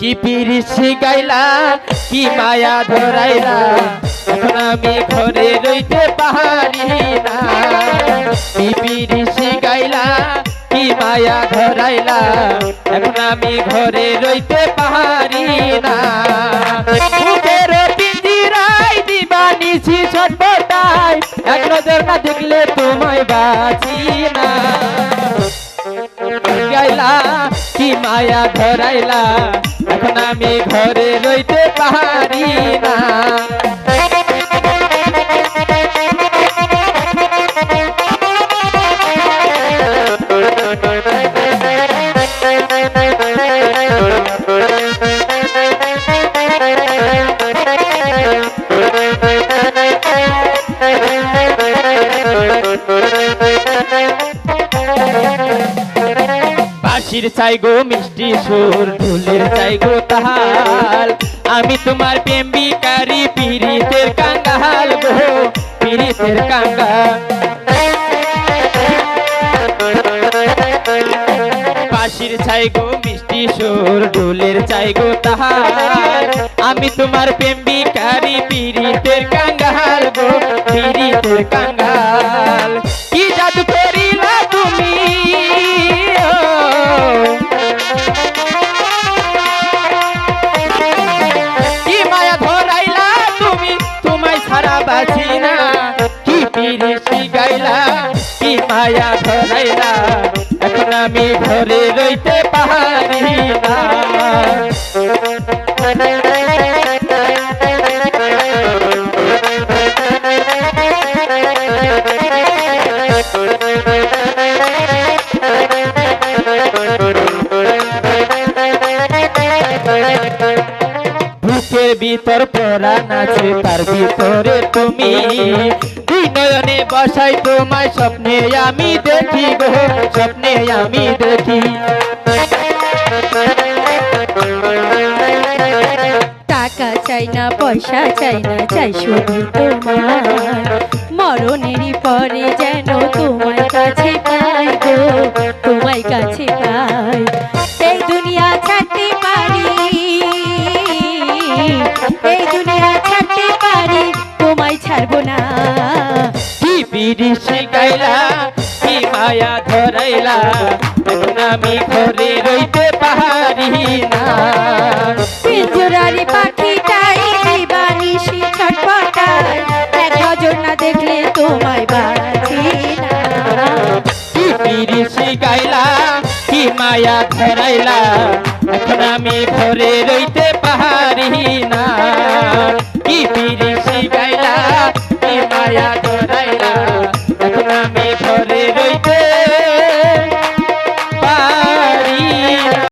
কি পিরিসি গাইলা, কি মায়া ধরাইলা। এখন আমি ঘরে রইতে পারি না। কি পিরিসি গাইলা, কি মায়া ধরাইলা। এখন আমি ঘরে রইতে পারি না। বুকের পিঞ্জিরাই দিবানিছি ছটপটাই এক নজর না দেখলে তোমায় বাঁচি না। গাইলা, কি মায়া ধরাইলা। এখন আমি ঘরে রইতে পারি না। বাঁশির চাই গো মিষ্টি সুর, ঢুলের চাই গো তাহাল। আমি তোমার প্রেম বিকারি পীড়িতের কাঙ্গাল গো পীড়িতের কাঙ্গাল। বাঁশির চাই গো মিষ্টি সুর, ঢোলের চাই গো তাহাল। আমি তোমার প্রেম বিকারি পীড়িতের কাঙ্গাল গো পীড়িতের কাঙ্গাল। কি মায়া ধরাইলা। এখন আমি ঘরে রইতে পারি না। বুকের ভিতর পরাণ আছে, তার ভিতরে তুমি। নয়নে বসাই তোমায় স্বপ্নে আমি দেখি গো, স্বপ্নে আমি দেখি। টাকা চাই না, পয়সা চাই না, চাই শুধু তোমার। মরণেরই পরে যেন তোমার কাছে কি বিরিশি গাইলা কি মায়া ধরাইলা। এখন আমি ঘরে রইতে পারি না। পিঞ্জরারি পাখিটাই দিবানিশি ছটপটাই এক নজর না দেখলে তোমায় না। কি কি মায়া ধরাইলা। এখন আমি ঘরে রইতে আমি ভর